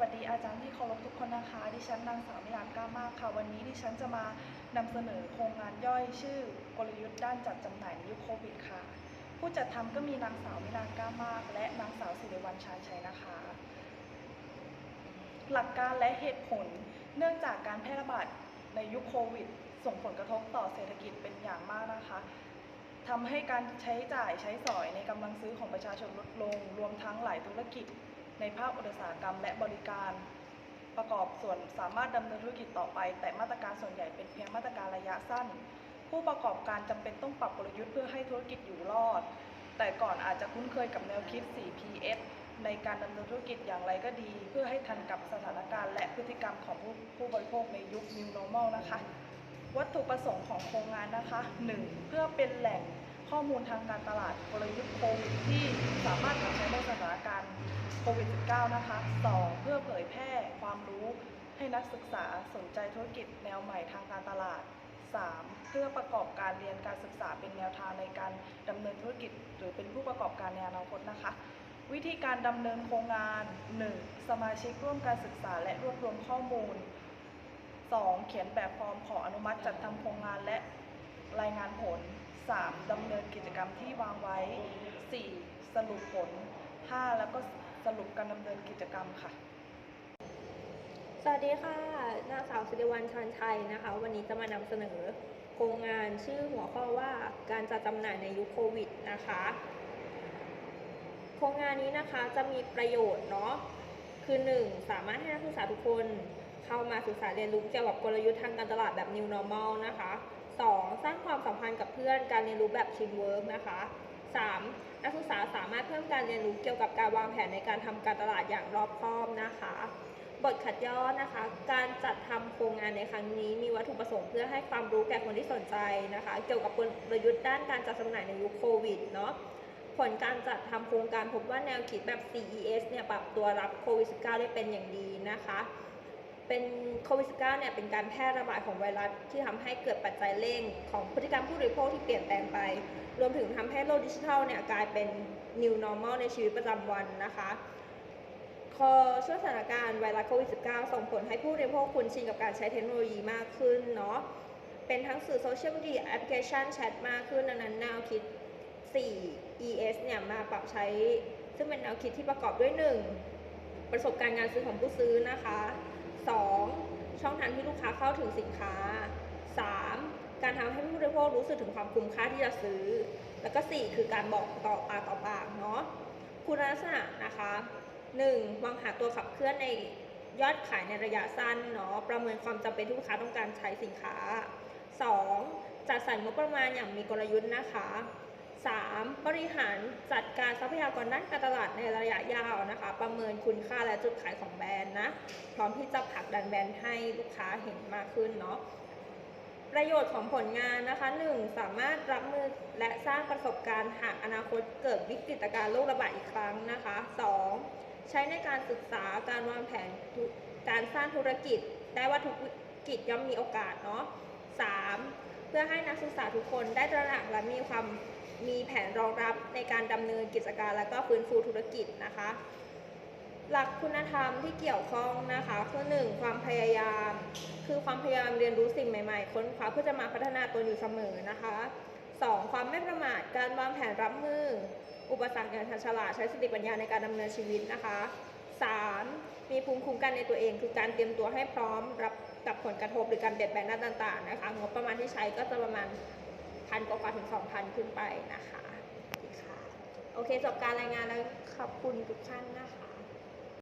วัสดีอาจารย์ที่เคารพทุกคนนะคะ ดิฉันนางสาวมิลานก้ามากค่ะ วันนี้ดิฉันจะมานำเสนอโครงงานย่อยชื่อกลยุทธ์ด้านจัดจำหน่ายในยุคโควิดค่ะ ผู้จัดทำก็มีนางสาวมิลานก้ามาก และนางสาวสิริวัลชาญชัยนะคะ หลักการและเหตุผลเนื่องจากการแพร่ระบาดในยุคโควิด ส่งผลกระทบต่อเศรษฐกิจเป็นอย่างมากนะคะทำให้การใช้จ่ายใช้สอยในกำลังซื้อของประชาชนลดลง รวมทั้งหลายธุรกิจ ในภาคอุตสาหกรรมและบริการ ประกอบส่วนสามารถดำเนินธุรกิจต่อไป แต่มาตรการส่วนใหญ่เป็นเพียงมาตรการระยะสั้น ผู้ประกอบการจำเป็นต้องปรับกลยุทธ์เพื่อให้ธุรกิจอยู่รอด แต่ก่อนอาจจะคุ้นเคยกับแนวคิด 4PS ในการดำเนินธุรกิจอย่างไรก็ดี เพื่อให้ทันกับสถานการณ์และพฤติกรรมของผู้ผู้บริโภคในยุค New Normal นะคะ วัตถุประสงค์ของโครงงานนะคะ 1. เพื่อเป็นแหล่งข้อมูลทางการตลาดกลยุทธ์โควิดที่สามารถนำใช้ใน ควิด -19 นะคะ 2. เพื่อเผยแพร่ความรู้ให้นักศึกษาสนใจธุรกิจแนวใหม่ทางการตลาด 3. เพื่อประกอบการเรียนการศึกษาเป็นแนวทางในการดำเนินธุรกิจ หรือเป็นผู้ประกอบการในอนาคตนะคะ วิธีการดำเนินโครงงาน 1. สมาชิกร่วมการศึกษาและรวบรวมข้อมูล 2. เขียนแบบฟอร์มขออนุมัติจัดทำโครงงานและรายงานผล 3. ดำเนินกิจกรรมที่วางไว้ 4. สรุปผล 5. แล้วก็ รุปการดำเนินกิจกรรมค่ะ สวัสดีค่ะ นางสาวสิริวัลชานชัยนะคะ วันนี้จะมานำเสนอโครงงานชื่อหัวข้อว่าการจัดจำหน่ายในยุคโควิดนะคะ โครงงานนี้นะคะจะมีประโยชน์เนาะ คือ 1. สามารถให้นักศึกษาทุกคนเข้ามาศึกษาเรียนรู้เกี่ยวกับกลยุทธ์ทางการตลาดแบบ New Normal นะคะ 2. สร้างความสัมพันธ์กับเพื่อนการเรียนรู้แบบ Teamwork นะคะ 3. นักศึกษาสามารถเพิ่มการเรียนรู้เกี่ยวกับการวางแผนในการทำการตลาดอย่างรอบคอบนะคะ บทขัดย่อนะคะ การจัดทำโครงงานในครั้งนี้ มีวัตถุประสงค์เพื่อให้ความรู้แก่คนที่สนใจนะคะ เกี่ยวกับกลยุทธ์ด้านการจัดจำหน่ายในยุคโควิดเนาะผลการจัดทำโครงการพบว่าแนวคิดแบบ CES เนี่ยปรับตัวรับโควิด -19 ได้เป็นอย่างดีนะคะ เป็นโควิด -19 เนี่ยเป็นการแพร่ระบาดของไวรัสที่ทำให้เกิดปัจจัยเร่งของพฤติกรรมผู้บริโภคที่เปลี่ยนแปลงไป รวมถึงทำให้โลกดิจิทัลเนี่ยกลายเป็น new normal ในชีวิตประจำวันนะคะพอช่วงสถานการณ์ไวรัสโควิด -19 ส่งผลให้ผู้บริโภคคุ้นชินกับการใช้เทคโนโลยีมากขึ้นเนาะเป็นทั้งสื่อโซเชียลมีเดียแอปพลิเคชันแชทมากขึ้นดังนั้นแนวคิด 4 ES เนี่ยมาปรับใช้ ซึ่งเป็นแนวคิดที่ประกอบด้วย 1. ประสบการณ์งานซื้อของผู้ซื้อนะคะ 2. ช่องทางที่ลูกค้า เข้าถึงสินค้า 3. การทำให้ผู้บริโภครู้สึกถึงความคุ้มค่าที่จะซื้อ แล้วก็ 4 คือการบอกต่อปากต่อปากเนาะคุณลักษณะนะคะ 1. วางหาตัวขับเคลื่อนในยอดขายในระยะสั้นเนาะประเมินความจำเป็นที่ลูกค้าต้องการใช้สินค้า 2. จัดสรรงบประมาณอย่างมีกลยุทธ์นะคะ 3. บริหารจัดการทรัพยากรด้านการตลาดในระยะยาวนะคะ ประเมินคุณค่าและจุดขายของแบรนด์นะ พร้อมที่จะผลักดันแบรนด์ให้ลูกค้าเห็นมากขึ้นเนาะประโยชน์ของผลงานนะคะ 1. สามารถรับมือและสร้างประสบการณ์หากอนาคตเกิดวิกฤตการณ์โรคระบาดอีกครั้งนะคะ 2. ใช้ในการศึกษาการวางแผนการสร้างธุรกิจ ได้ว่าทุกวิกฤตย่อมมีโอกาสเนาะ 3. เพื่อให้นักศึกษาทุกคนได้ตระหนักและมีความมีแผนรองรับในการดำเนินกิจการและก็ฟื้นฟูธุรกิจนะคะ หลักคุณธรรมที่เกี่ยวข้องนะคะคือหนึ่งความพยายาม คือความพยายามเรียนรู้สิ่งใหม่ๆ ค้นคว้าเพื่อจะมาพัฒนาตนอยู่เสมอนะคะสองความไม่ประมาทการวางแผนรับมือ อุปสรรคอย่างฉลาดใช้สติปัญญาในการดำเนินชีวิตนะคะสามมีภูมิคุ้มกันในตัวเอง คือการเตรียมตัวให้พร้อมรับ กับผลกระทบหรือการเปลี่ยนแปลงด้านต่างๆนะคะงบประมาณที่ใช้ก็จะประมาณพันกว่าถึงสองพันขึ้นไปนะคะค่ะโอเคจบการรายงานแล้วขอบคุณทุกท่านนะคะ